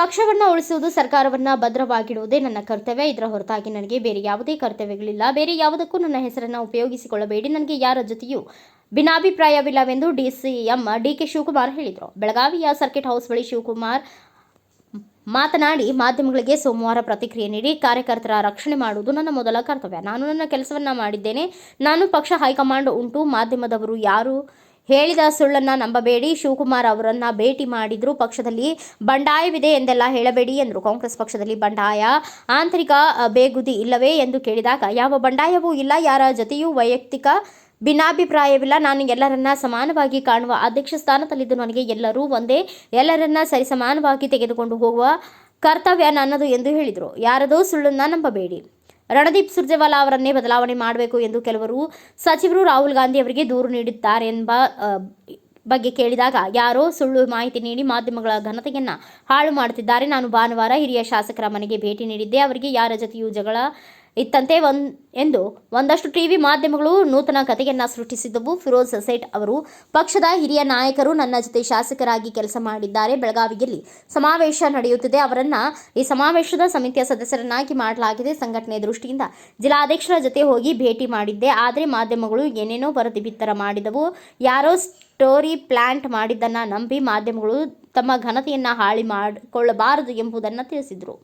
ಪಕ್ಷವನ್ನು ಉಳಿಸುವುದು ಸರ್ಕಾರವನ್ನು ಭದ್ರವಾಗಿಡುವುದೇ ನನ್ನ ಕರ್ತವ್ಯ. ಇದರ ಹೊರತಾಗಿ ನನಗೆ ಬೇರೆ ಯಾವುದೇ ಕರ್ತವ್ಯಗಳಿಲ್ಲ. ಬೇರೆ ಯಾವುದಕ್ಕೂ ನನ್ನ ಹೆಸರನ್ನು ಉಪಯೋಗಿಸಿಕೊಳ್ಳಬೇಡಿ. ನನಗೆ ಯಾರ ಜೊತೆಯೂ ಭಿನ್ನಾಭಿಪ್ರಾಯವಿಲ್ಲವೆಂದು ಡಿಸಿಎಂ ಡಿಕೆ ಶಿವಕುಮಾರ್ ಹೇಳಿದರು. ಬೆಳಗಾವಿಯ ಸರ್ಕಿಟ್ ಹೌಸ್ ಬಳಿ ಶಿವಕುಮಾರ್ ಮಾತನಾಡಿ, ಮಾಧ್ಯಮಗಳಿಗೆ ಸೋಮವಾರ ಪ್ರತಿಕ್ರಿಯೆ ನೀಡಿ, ಕಾರ್ಯಕರ್ತರ ರಕ್ಷಣೆ ಮಾಡುವುದು ನನ್ನ ಮೊದಲ ಕರ್ತವ್ಯ. ನಾನು ನನ್ನ ಕೆಲಸವನ್ನ ಮಾಡಿದ್ದೇನೆ. ನಾನು ಪಕ್ಷ ಹೈಕಮಾಂಡ್ ಉಂಟು. ಮಾಧ್ಯಮದವರು ಯಾರು ಹೇಳಿದ ಸುಳ್ಳನ್ನ ನಂಬಬೇಡಿ. ಶಿವಕುಮಾರ್ ಅವರನ್ನು ಭೇಟಿ ಮಾಡಿದ್ರು. ಪಕ್ಷದಲ್ಲಿ ಬಂಡಾಯವಿದೆ ಎಂದೆಲ್ಲ ಹೇಳಬೇಡಿ ಎಂದರು. ಕಾಂಗ್ರೆಸ್ ಪಕ್ಷದಲ್ಲಿ ಬಂಡಾಯ, ಆಂತರಿಕ ಬೇಗುದಿ ಇಲ್ಲವೇ ಎಂದು ಕೇಳಿದಾಗ, ಯಾವ ಬಂಡಾಯವೂ ಇಲ್ಲ, ಯಾರ ಜೊತೆಯೂ ವೈಯಕ್ತಿಕ ಭಿನ್ನಾಭಿಪ್ರಾಯವಿಲ್ಲ. ನಾನು ಎಲ್ಲರನ್ನ ಸಮಾನವಾಗಿ ಕಾಣುವ ಅಧ್ಯಕ್ಷ ಸ್ಥಾನದಲ್ಲಿದ್ದು ನನಗೆ ಎಲ್ಲರೂ ಒಂದೇ. ಎಲ್ಲರನ್ನ ಸರಿಸಮಾನವಾಗಿ ತೆಗೆದುಕೊಂಡು ಹೋಗುವ ಕರ್ತವ್ಯ ನನ್ನದು ಎಂದು ಹೇಳಿದರು. ಯಾರದೋ ಸುಳ್ಳನ್ನ ನಂಬಬೇಡಿ. ರಣದೀಪ್ ಸುರ್ಜೇವಾಲಾ ಅವರನ್ನೇ ಬದಲಾವಣೆ ಮಾಡಬೇಕು ಎಂದು ಕೆಲವರು ಸಚಿವರು ರಾಹುಲ್ ಗಾಂಧಿ ಅವರಿಗೆ ದೂರು ನೀಡಿದ್ದಾರೆ ಎಂಬ ಬಗ್ಗೆ ಕೇಳಿದಾಗ ಯಾರೋ ಸುಳ್ಳು ಮಾಹಿತಿ ನೀಡಿ ಮಾಧ್ಯಮಗಳ ಘನತೆಯನ್ನು ಹಾಳು ಮಾಡುತ್ತಿದ್ದಾರೆ. ನಾನು ಭಾನುವಾರ ಹಿರಿಯ ಶಾಸಕರ ಮನೆಗೆ ಭೇಟಿ ನೀಡಿದ್ದೆ. ಅವರಿಗೆ ಯಾರ ಜೊತೆಯೂ ಜಗಳ ಇತ್ತಂತೆ ಒಂದು ಎಂದು ಒಂದಷ್ಟು ಟಿವಿ ಮಾಧ್ಯಮಗಳು ನೂತನ ಕಥೆಯನ್ನು ಸೃಷ್ಟಿಸಿದ್ದವು. ಫಿರೋಜ್ ಸೇಠ್ ಅವರು ಪಕ್ಷದ ಹಿರಿಯ ನಾಯಕರು ನನ್ನ ಜೊತೆ ಶಾಸಕರಾಗಿ ಕೆಲಸ ಮಾಡಿದ್ದಾರೆ. ಬೆಳಗಾವಿಯಲ್ಲಿ ಸಮಾವೇಶ ನಡೆಯುತ್ತಿದೆ. ಅವರನ್ನ ಈ ಸಮಾವೇಶದ ಸಮಿತಿಯ ಸದಸ್ಯರನ್ನಾಗಿ ಮಾಡಲಾಗಿದೆ. ಸಂಘಟನೆ ದೃಷ್ಟಿಯಿಂದ ಜಿಲ್ಲಾಧ್ಯಕ್ಷರ ಜೊತೆ ಹೋಗಿ ಭೇಟಿ ಮಾಡಿದ್ದೆ. ಆದರೆ ಮಾಧ್ಯಮಗಳು ಏನೇನೋ ವರದಿ ಬಿತ್ತರ ಮಾಡಿದವು. ಯಾರೋ ಸ್ಟೋರಿ ಪ್ಲಾಂಟ್ ಮಾಡಿದ್ದನ್ನು ನಂಬಿ ಮಾಧ್ಯಮಗಳು ತಮ್ಮ ಘನತೆಯನ್ನು ಹಾಳಿ ಮಾಡಿಕೊಳ್ಳಬಾರದು ಎಂಬುದನ್ನು ತಿಳಿಸಿದರು.